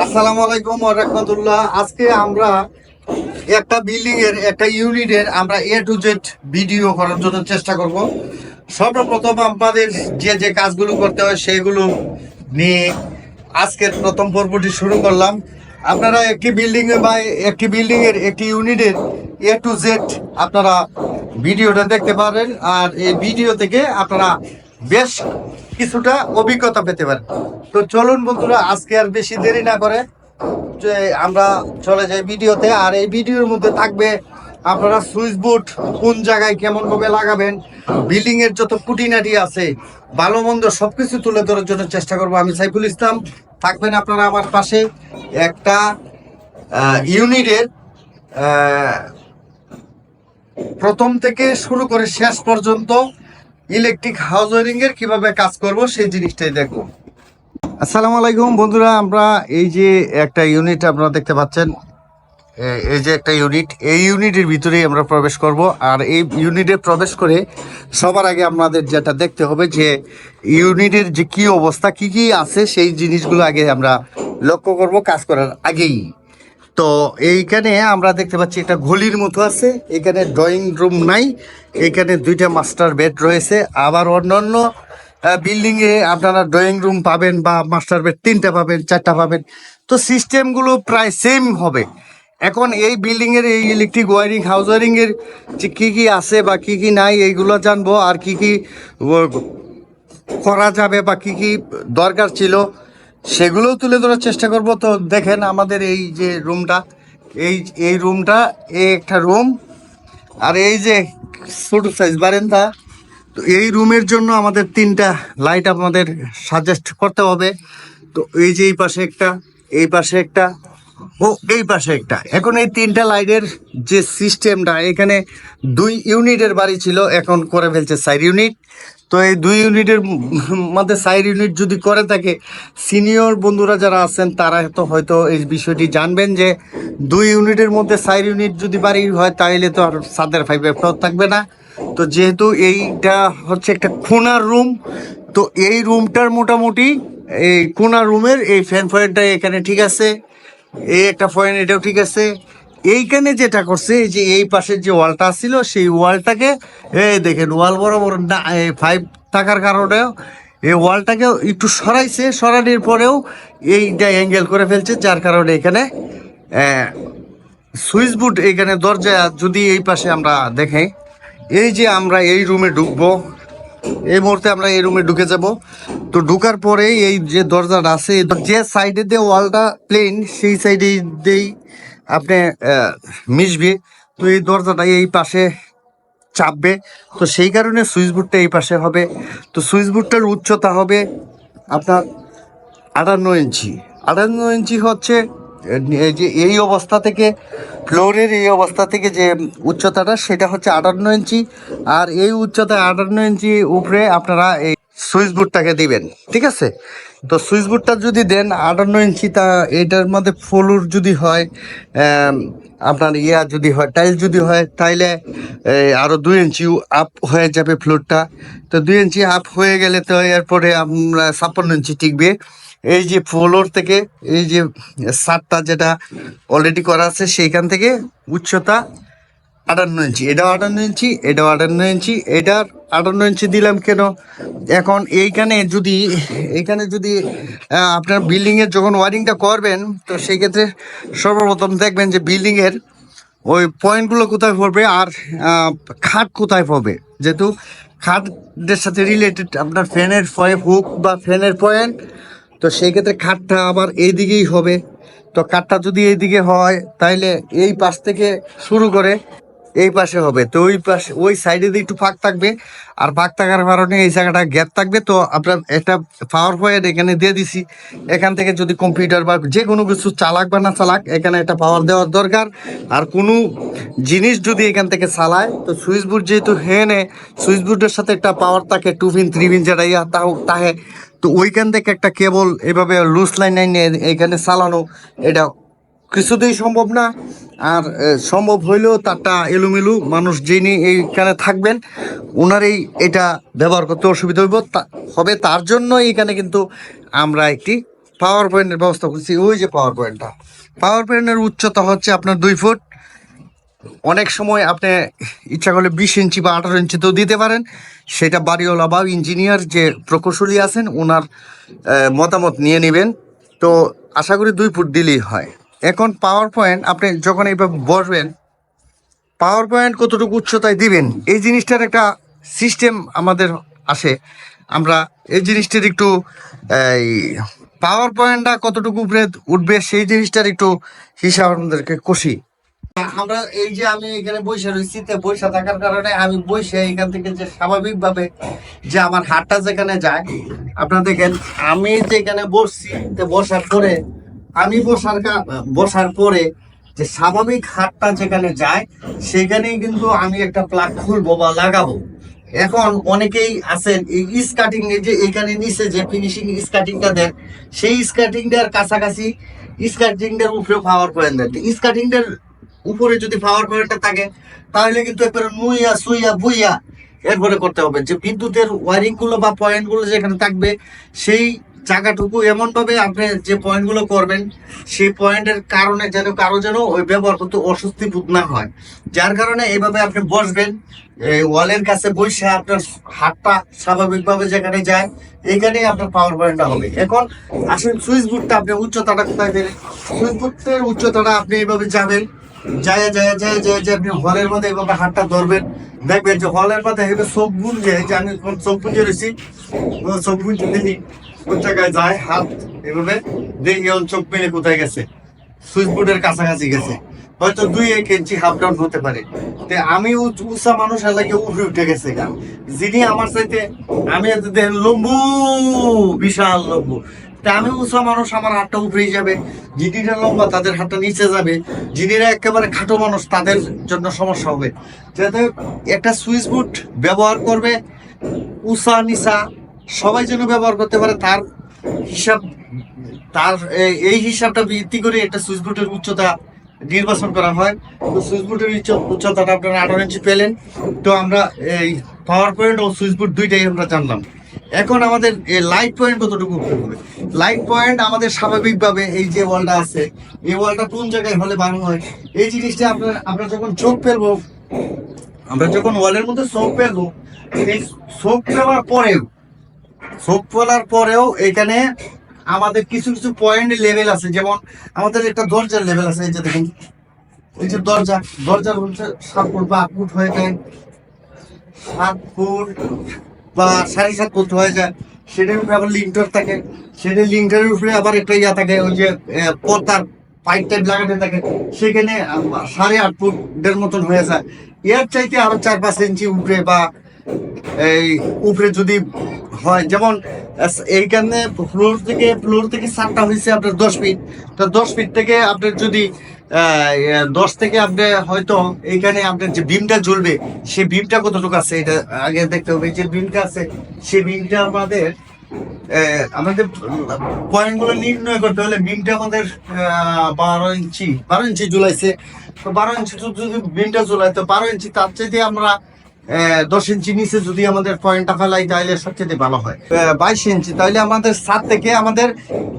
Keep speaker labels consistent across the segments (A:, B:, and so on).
A: আসসালামু আলাইকুম রাহমাতুল্লাহ। আজকে আমরা একটা বিল্ডিং এর, একটা ইউনিটের আমরা এ টু জেড ভিডিও করার জন্য চেষ্টা করব। সর্বপ্রথম আমাদের যে যে কাজগুলো করতে হয় সেগুলো নিয়ে আজকের প্রথম পর্বটি শুরু করলাম। আপনারা একটি বিল্ডিং বা একটি বিল্ডিং এর, একটি ইউনিটের এ টু জেড আপনারা ভিডিওটা দেখতে পারেন। আর এই ভিডিও থেকে আপনারা বেশ কিছুটা অভিজ্ঞতা পেতে পারেন তো চলুন বন্ধুরা, আজকে আর বেশি দেরি না করে যে আমরা চলে যাই ভিডিওতে। আর এই ভিডিওর মধ্যে থাকবে আপনারা সুইচ বোর্ড কোন জায়গায় কেমনভাবে লাগাবেন বিল্ডিং এর যত কুটিনাটি আছে, ভালো মন্দ সবকিছু তুলে ধরার জন্য চেষ্টা করব আমি সাইফুল ইসলাম। থাকবেন আপনারা আমার পাশে একটা ইউনিটের প্রথম থেকে শুরু করে শেষ পর্যন্ত ইলেকট্রিক হাউস ওয়ারিং এর কীভাবে কাজ করব সেই জিনিসটাই দেখব। আসসালামু আলাইকুম বন্ধুরা, আমরা এই যে একটা ইউনিট আপনারা দেখতে পাচ্ছেন এই যে একটা ইউনিট এই ইউনিটের ভিতরেই আমরা প্রবেশ করব। আর এই ইউনিটে প্রবেশ করে সবার আগে আপনাদের যেটা দেখতে হবে যে ইউনিটের যে কি অবস্থা, কি কি আছে, সেই জিনিসগুলো আগে আমরা লক্ষ্য করব কাজ করার আগেই। তো এইখানে আমরা দেখতে পাচ্ছি একটা ঘলির মতো আছে, এখানে ড্রয়িং রুম নাই, এখানে দুইটা মাস্টার বেড রয়েছে, আবার অন্যান্য বিল্ডিং এ আপনারা ড্রয়িং রুম পাবেন বা মাস্টার বেড তিনটা পাবেন, চারটা পাবেন। তো সিস্টেমগুলো প্রায় সেম হবে। এখন এই বিল্ডিং এর এই ইলেকট্রিক ওয়ারিং হাউস ওয়ারিং এর যে কি কি আছে বা কি কি নাই, এইগুলো জানব, আর কি কি করা যাবে বা কি কি দরকার ছিল। সেগুলোও তুলে ধরার চেষ্টা করব। তো দেখেন আমাদের এই যে রুমটা, এই এই রুমটা, এই একটা রুম, আর এই যে ছোট সাইজ বারেন্দা, তো এই রুমের জন্য আমাদের তিনটা লাইট আমাদের সাজেস্ট করতে হবে। তো এই যে এই পাশে একটা, এই পাশে একটা, ও, এই পাশে একটা। এখন এই তিনটা লাইটের যে সিস্টেমটা, এখানে দুই ইউনিটের বাড়ি ছিল, এখন করে ফেলছে চার ইউনিট। তো এই দুই ইউনিটের মধ্যে সাইড ইউনিট যদি করে থাকে, সিনিয়র বন্ধুরা যারা আছেন, তারা তো হয়তো এই বিষয়টি জানবেন যে দুই ইউনিটের মধ্যে চার ইউনিট যদি বাড়ি হয় তাহলে তো আর সাদের ফাইভে ফ্লোর থাকবে না। তো যেহেতু এইটা হচ্ছে একটা খুনার রুম তো এই রুমটার মোটামুটি এই কোনা রুমের এই ফ্যান ফয়েনটা এখানে ঠিক আছে। এই একটা ফয়েন এটাও ঠিক আছে। এইখানে যেটা করছে, এই যে এই পাশের যে ওয়ালটা ছিল, সেই ওয়ালটাকে, এই দেখেন, ওয়াল বরাবর না ফাইভ থাকার কারণেও এই ওয়ালটাকে একটু সরাইছে, সরানোর পরেও এইটা অ্যাঙ্গেল করে ফেলছে, যার কারণে এখানে সুইচ বোর্ড এখানে দরজা যদি এই পাশে আমরা দেখে এই যে আমরা এই রুমে ঢুকবো, এই মুহূর্তে আমরা এই রুমে ঢুকে যাব। তো ঢুকার পরে এই যে দরজাটা আছে, যে সাইডে দিয়ে ওয়ালটা প্লেন সেই সাইডে দিয়েই আপনি মিশবে, তো এই দরজাটা এই পাশে চাপবে। তো সেই কারণে সুইচ বোর্ডটা এই পাশে হবে। তো সুইচ বোর্ডটার উচ্চতা হবে আপনার আটান্ন ইঞ্চি। আটান্ন ইঞ্চি হচ্ছে যে এই অবস্থা থেকে, ফ্লোরের এই অবস্থা থেকে যে উচ্চতাটা, সেটা হচ্ছে আটান্ন ইঞ্চি। আর এই উচ্চতা আটান্ন ইঞ্চি উপরে আপনারা এই সুইচ বোর্ডটাকে দিবেন, ঠিক আছে? তো সুইচ বোর্ডটা যদি দেন, আটান্ন ইঞ্চি, তা এটার মধ্যে ফ্লোর যদি হয় আপনার ইয়া যদি হয় টাইল যদি হয়, তাইলে আরও আরও দুই ইঞ্চি আপ হয়ে যাবে ফ্লোরটা। তো দুই ইঞ্চি আপ হয়ে গেলে তো এরপরে আমরা ছাপ্পান্ন ইঞ্চি টিকবে। এই যে ফ্লোর থেকে, এই যে সাতটা যেটা অলরেডি করা আছে, সেইখান থেকে উচ্চতা আটান্ন ইঞ্চি। এটাও আটান্ন ইঞ্চি, এটাও আটান্ন ইঞ্চি, এটার আটান্ন ইঞ্চি দিলাম কেন? এখন এইখানে যদি এইখানে যদি আপনার বিল্ডিংয়ের যখন ওয়ারিংটা করবেন, তো সেই ক্ষেত্রে সর্বপ্রথম দেখবেন যে বিল্ডিংয়ের ওই পয়েন্টগুলো কোথায় পড়বে আর খাট কোথায় পড়বে। যেহেতু খাটের সাথে রিলেটেড আপনার ফ্যানের ফয়ে হুক বা ফ্যানের পয়েন্ট তো সেই ক্ষেত্রে খাটটা আবার এইদিকেই হবে। তো কাঠটা যদি এইদিকে হয়, তাইলে এই পাশ থেকে শুরু করে এই পাশে হবে। তো ওই পাশে, ওই সাইডে দিয়ে একটু ফাঁক থাকবে। আর ফাঁক থাকার কারণে এই জায়গাটা গ্যাপ থাকবে। তো আপনার একটা পাওয়ার পয়েন্ট এখানে দিয়ে দিছি। এখান থেকে যদি কম্পিউটার বা যে কোনো কিছু চালাক বা না চালাক, এখানে একটা পাওয়ার দেওয়ার দরকার। আর কোনো জিনিস যদি এখান থেকে চালায়, তো সুইচ বোর্ড যেহেতু হেনে সুইচ বোর্ডের সাথে একটা পাওয়ার থাকে টু পিন থ্রি পিন যেটা ইয়া তাও তাহে। তো ওইখান থেকে একটা কেবল এভাবে লুজ লাইন এখানে চালানো, এটা কিছুতেই সম্ভব না। আর সম্ভব হইলেও তারটা এলোমেলো মানুষ যিনি এইখানে থাকবেন ওনারই এটা ব্যবহার করতে অসুবিধা হইব। তা- হবে তার জন্য এইখানে কিন্তু আমরা একটি পাওয়ার পয়েন্টের ব্যবস্থা করছি। ওই যে পাওয়ার পয়েন্টটা পাওয়ার পয়েন্টের উচ্চতা হচ্ছে আপনার দুই ফুট। অনেক সময় আপনি ইচ্ছা করলে বিশ ইঞ্চি বা আঠারো ইঞ্চিতেও দিতে পারেন। সেটা বাড়িওয়ালা বা ইঞ্জিনিয়ার যে প্রকৌশলী আছেন ওনার মতামত নিয়ে নেবেন। তো আশা করি দুই ফুট দিলেই হয়। এখন পাওয়ার পয়েন্ট আপনি যখন এইভাবে বসবেন পাওয়ার পয়েন্ট কতটুকু উচ্চতায় দিবেন, এই জিনিসটার একটা সিস্টেম আমাদের আসে। আমরা এই জিনিসটার একটু, এই পাওয়ার পয়েন্টটা কতটুকু উপরে উঠবে সেই জিনিসটার একটু হিসাব আপনাদেরকে কষি। আমরা এই যে আমি এখানে বসে রয়েছি বসে থাকার কারণে আমি বসে এখান থেকে যে স্বাভাবিকভাবে যে আমার হাতটা যেখানে যায়, আপনারা দেখেন, আমি যেখানে বসছি বসার পরে আমি বসার বসার পরে যে স্বাভাবিক হাতটা যেখানে যায়, সেখানেই কিন্তু আমি একটা প্লাগ খুলবো বা লাগাবো। এখন অনেকেই আছেন, এই স্কার্টিং এ যে এখানে নিচে যে ফিনিশিং স্কার্টিংটা দেন, সেই স্কার্টিংটার কাছাকাছি স্কার্টিংটার উপরে পাওয়ার পয়েন্ট দেন। স্কার্টিংটার উপরে যদি পাওয়ার পয়েন্টটা থাকে, তাহলে কিন্তু একবারে নুইয়া, সুইয়া, বুইয়া এরপরে করতে হবে। যে বিদ্যুতের ওয়ারিংগুলো বা পয়েন্টগুলো যেখানে থাকবে, সেই জায়গাটুকু এমন ভাবে আপনি যে পয়েন্টগুলো করবেন, সেই পয়েন্টের কারণে যেন কারও যেন ওই ব্যবহার করতে অস্বস্তি বোধ না হয়। যার কারণে এইভাবে আপনি বসবেন ওয়ালের কাছে বসে আপনার হাতটা স্বাভাবিকভাবে যেখানে যায় এখানে আপনার পাওয়ার পয়েন্টটা হবে। এখন আসলে সুইচ বোর্ডটা আপনি উচ্চতাটা কোথায় দেবেন সুইচ বোর্ডের উচ্চতাটা আপনি এইভাবে যাবেন, যায় যায় যায় যায় যে আপনি হলের মধ্যে এইভাবে হাতটা ধরবেন। দেখবেন যে হলের মধ্যে এভাবে চোখ বুনছে যে আমি চোখ বুঝে রয়েছি চোখ বুনছে দেখি। কোন জায়গায় যায়, হাত এভাবে দেখি চোখ মেলে কোথায় গেছে? সুইচ বোর্ডের কাছাকাছি গেছে। হয়তো দুই এক ইঞ্চি হাফ ডাউন হতে পারে। তে আমি উচ- উঁচা মানুষ এলাকে উপরে উঠে গেছে যিনি আমার চাইতে, আমি দেখেন লম্বু, বিশাল লম্বু। তা আমি উঁচা মানুষ, আমার হাতটা উপরেই যাবে। যিনিরা লম্বা, তাদের হাতটা নিচে যাবে। যিনিরা একেবারে খাটো মানুষ, তাদের জন্য সমস্যা হবে। যাতে একটা সুইচ বোর্ড ব্যবহার করবে উষা নিচা সবাই যেন ব্যবহার করতে পারে, তার হিসাব, তার এই হিসাবটা ভিত্তি করে একটা সুইচ বোর্ডের উচ্চতা নির্বাচন করা হয়। তো সুইচ বোর্ডের উচ্চতাটা আপনারা আঠারো ইঞ্চি পেলেন। তো আমরা এই পাওয়ার পয়েন্ট ও সুইচ বোর্ড দুইটাই আমরা জানলাম। এখন আমাদের লাইট পয়েন্ট কতটুকু হবে লাইট পয়েন্ট আমাদের স্বাভাবিকভাবে এই যে ওয়ালটা আছে, এই ওয়ালটা কোন জায়গায় হলে ভালো হয়? এই জিনিসটা আপনার আমরা যখন চোখ ফেলব, আমরা যখন ওয়ালের মধ্যে চোখ ফেলব এই চোখ ফেলার পরেও চোখ ফেলার পরেও এখানে আমাদের কিছু কিছু পয়েন্ট লেভেল আছে। যেমন আমাদের একটা দরজার লেভেল আছে, এই যে দেখুন। এই যে দরজা, দরজার হচ্ছে সাত ফুট বা আট ফুট হয়ে যায়। সাত ফুট বা সাড়ে সাত ফুট হয়ে যায়। সেটার উপরে আবার লিঙ্কটার থাকে। সেটা লিঙ্কটার উপরে আবার একটা ইয়া থাকে, ওই যে পর্দার পাইপ টাইপ লাগাতে থাকে। সেখানে সাড়ে আট ফুটের মতন হয়ে যায়। এর চাইতে আরও চার পাঁচ ইঞ্চি উপরে বা এই উপরে যদি যেমন, আস- এইখানে ফ্লোর থেকে ফ্লোর থেকে সাতটা হয়েছে আপনার দশ ফিট। তো দশ ফিট থেকে আপনার যদি দশ থেকে আপনি হয়তো এইখানে আপনার যে বিমটা জ্বলবে, সেই বিমটা কতটুকু আছে? এটা আগে দেখতে হবে। যে বিমটা আছে, সেই বিমটা আমাদের আমাদের পয়েন্টগুলো নির্ণয় করতে হলে বিমটা আমাদের বারো ইঞ্চি বারো ইঞ্চি ঝুলাইছে তো বারো ইঞ্চি যদি বিমটা ঝুলাই তো বারো ইঞ্চি তার চাইতে আমরা দশ ইঞ্চি নিচে যদি আমাদের পয়েন্টটা ফেলাই, তাহলে সবচেয়ে ভালো হয়। বাইশ ইঞ্চি, তাহলে আমাদের সাত থেকে আমাদের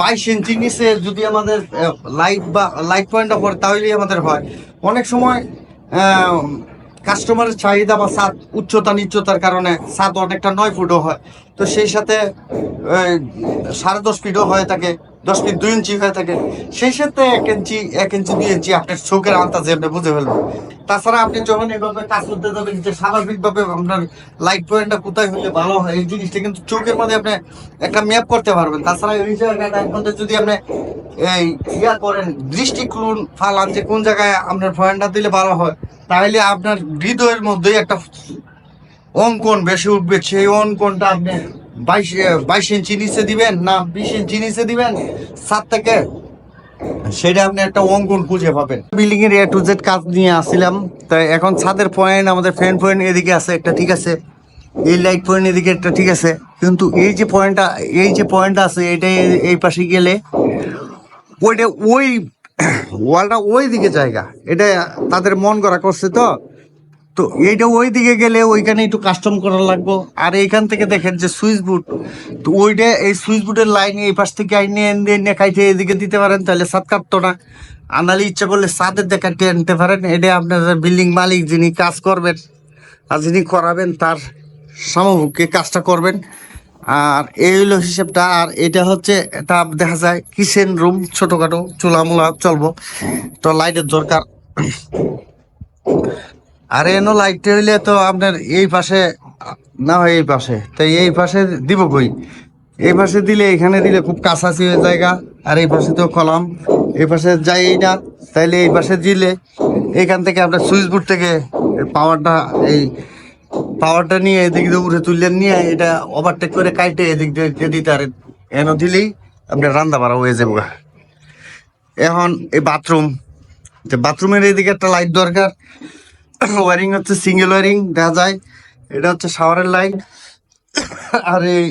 A: বাইশ ইঞ্চি নিচে যদি আমাদের লাইট বা লাইট পয়েন্টটা পড়ে তাহলেই আমাদের হয়। অনেক সময় কাস্টমারের চাহিদা বা সাত উচ্চতা, নিচ্চতার কারণে সাত অনেকটা নয় ফুটও হয়। তো সেই সাথে সাড়ে দশ ফিটও হয়ে থাকে দশ ফিট দুই ইঞ্চি হয়ে থাকে। সেই সাথে এক ইঞ্চি এক ইঞ্চি দুই ইঞ্চি আপনার চোখের আন্দাজে আপনি বুঝে ফেলবেন। তাছাড়া আপনি যখন এভাবে কাজ করতে যাবেন, যে স্বাভাবিকভাবে আপনার লাইট পয়েন্টটা কোথায় হলে ভালো হয়, এই জিনিসটা কিন্তু চোখের মধ্যে আপনি একটা ম্যাপ করতে পারবেন। তাছাড়া এই জায়গাটার মধ্যে যদি আপনি এই ইয়া করেন, দৃষ্টিকোণ ফালান, যে কোন জায়গায় আপনার পয়েন্টটা দিলে ভালো হয়, তাহলে আপনার হৃদয়ের মধ্যেই একটা অঙ্কন বেশি উঠবে। সেই অঙ্কনটা আপনি বাইশ বাইশ ইঞ্চি নিচে দিবেন না, বিশ ইঞ্চি নিচে দিবেন, সাত থেকে, সেটা আপনি একটা অঙ্কন খুঁজে পাবেন। বিল্ডিং এর এ টু জেড কাজ নিয়ে আসছিলাম, তাই এখন ছাদের পয়েন্ট, আমাদের ফ্যান পয়েন্ট এদিকে আছে, একটা ঠিক আছে। এই লাইট পয়েন্ট এদিকে একটা ঠিক আছে। কিন্তু এই যে পয়েন্টটা, এই যে পয়েন্টটা আছে এটা এই- পাশে গেলে, ওইটা ওই ওয়ালটা ওই দিকে জায়গা। এটা তাদের মন করা করছে তো। তো এইটা ওই দিকে গেলে ওইখানে একটু কাস্টম করা লাগবো। আর এইখান থেকে দেখেন যে সুইচ বুট তো ওইটা এই সুইচ বুটের লাইন এই পাশ থেকে আইনে এনে এনে কাইটে এদিকে দিতে পারেন, তাহলে সাত কাটতো না। আনালি ইচ্ছা করলে সাদের দিয়ে কাটিয়ে আনতে পারেন, এটা আপনাদের বিল্ডিং মালিক যিনি কাজ করবেন আর যিনি করাবেন তার সমভুককে কাজটা করবেন। আর এই হলো হিসেবটা, আর এটা হচ্ছে, এটা দেখা যায় কিচেন রুম ছোটখাটো, চুলামুলা চলবো, তো লাইটের দরকার। আর এনো লাইট হইলে তো আপনার এই পাশে, না হয় এই পাশে তাই এই পাশে দিব কই? এই পাশে দিলে এখানে দিলে খুব কাছাকাছি হয়ে জায়গা, আর এই পাশে তো কলাম। এই পাশে যাই না, তাইলে এই পাশে দিলে এখান থেকে আপনার সুইচ বোর্ড থেকে পাওয়ারটা এই পাওয়ারটা নিয়ে এদিক দিয়ে উঠে তুললেন, নিয়ে এটা ওভারটেক করে কাইটে এদিক দিয়ে দিতে পারেন এনে দিলেই আপনার রান্না বাড়া হয়ে যাব এখন এই বাথরুম বাথরুমের এদিকে একটা লাইট দরকার। ওয়ারিং হচ্ছে সিঙ্গেল ওয়ারিং দেখা যায়। এটা হচ্ছে শাওয়ারের লাইন। আর এই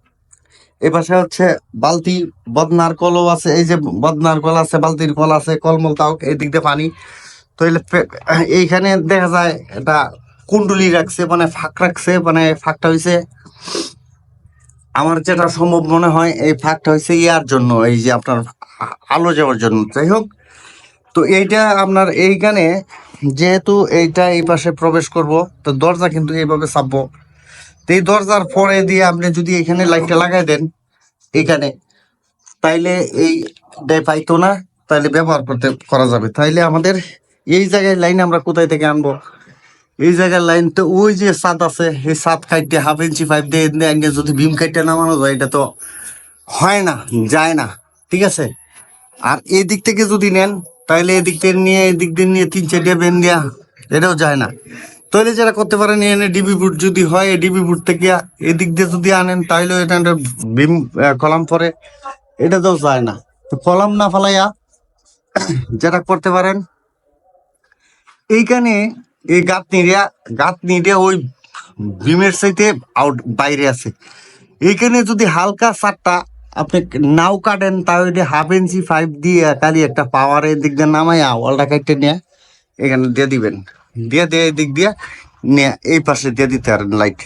A: এ পাশে হচ্ছে বালতি বদনার কলও আছে। এই যে বদনার কল আছে, বালতির কল আছে, কলমল তাও এদিক দিয়ে পানি। তো এইখানে দেখা যায় এটা কুণ্ডুলি রাখছে মানে ফাঁক রাখছে মানে ফাঁকটা হইছে। আমার যেটা সম্ভব মনে হয়, এই ফাঁকটা হয়েছে ইয়ার জন্য, এই যে আপনার আলো যাওয়ার জন্য। যাই হোক তো এইটা আপনার এইখানে যেহেতু এইটা এই পাশে প্রবেশ করব, তো দরজা কিন্তু এইভাবে চাপবো তো এই দরজার পরে দিয়ে আপনি যদি এখানে লাইটটা লাগাই দেন এখানে তাইলে এই পাইতো না, তাইলে ব্যবহার করতে করা যাবে। তাইলে আমাদের এই জায়গায় লাইন আমরা কোথায় থেকে আনব? এই জায়গার লাইন তো ওই যে ছাদ আছে, এই ছাদ কাইটে হাফ ইঞ্চি পাইপ দিয়ে যদি বিম কাইটে নামানো যায়, এটা তো হয় না, যায় না, ঠিক আছে? আর এই দিক থেকে যদি নেন তাহলে এদিক থেকে নিয়ে, এদিক দিয়ে নিয়ে তিন চারটে বেন দেওয়া এটাও যায় না। তাইলে যারা করতে পারেন এনে ডিবি বুট যদি হয় ডিবি বুট থেকে এদিক দিয়ে যদি আনেন তাহলে এটা বিম কলাম পরে এটা তো যায় না। তো কলাম না ফেলাইয়া যেটা করতে পারেন, এইখানে এই গাত নিরিয়া গাত নিরিয়া ওই বিমের সাইতে আউট বাইরে আছে। এইখানে যদি হালকা চারটা আপনি নাও কাটেন, তাও তাহলে হাফ ইঞ্চি পাইপ দিয়ে খালি একটা পাওয়ারের দিক দিয়ে নামাইয়া ওয়ালটা কাটতে নিয়ে এখানে দিয়ে দিবেন। দিয়ে দিয়ে দিক দিয়ে নিয়ে এই পাশে দিয়ে দিতে পারেন লাইট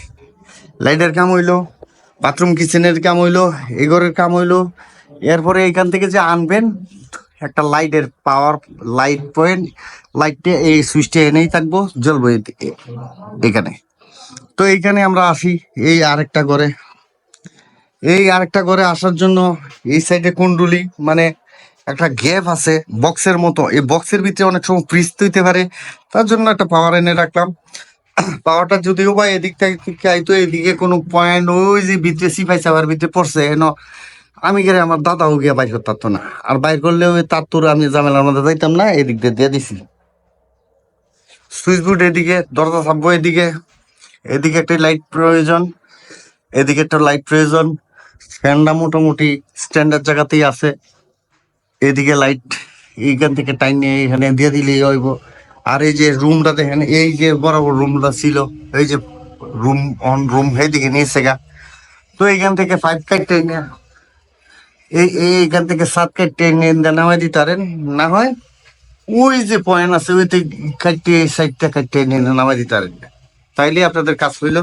A: লাইটের কাম হইল বাথরুম কিচেনের কাম হইল এগরের কাম হইল। এরপরে এইখান থেকে যে আনবেন, একটা লাইটের পাওয়ার লাইট পয়েন্ট লাইটটা এই সুইচটা এনেই থাকব, জ্বলবো এ- এখানে। তো এইখানে আমরা আসি, এই আরেকটা ঘরে। এই আরেকটা ঘরে আসার জন্য এই সাইডে কুন্ডুলি মানে একটা গ্যাপ আছে বক্সের মতো। এই বক্সের ভিতরে অনেক সময় ফ্রিজ হইতে পারে, তার জন্য একটা পাওয়ার এনে রাখলাম। পাওয়ারটা যদিও বা এদিক থেকে আইতো, এদিকে কোনো পয়েন্ট ওই যে ভিতরে সিফাই সাবার ভিতরে পড়ছে, এন আমি গেলে আমার দাদাও গিয়ে বাইর করতে না। আর বাইর করলেও ওই তার তোর আমি ঝামেলার মধ্যে যাইতাম না, এদিক দিয়ে দিয়ে দিছি। সুইচ বোর্ড এদিকে, দরজা থাকব এদিকে। এদিকে একটা লাইট প্রয়োজন, এদিকে একটা লাইট প্রয়োজন। ফ্যানটা মোটামুটি স্ট্যান্ডার্ড জায়গাতেই আছে। এদিকে লাইট এইখান থেকে টাইম নিয়ে এখানে দিয়ে দিলেই হইব। আর এই যে রুমটা দেখেন, এই যে বরাবর রুমটা ছিল, এই যে রুম অন রুম এইদিকে নিয়েছে গা। তো এইখান থেকে ফাইভ কাটতে নিয়ে, এই এই এইখান থেকে সাত কাটতে নিয়ে নামাই দিতে পারেন। না হয় ওই যে পয়েন্ট আছে, ওইতে কাটতে সাইডটা কাটতে নিয়ে নামাই দিতে পারেন। তাইলে আপনাদের কাজ হইল।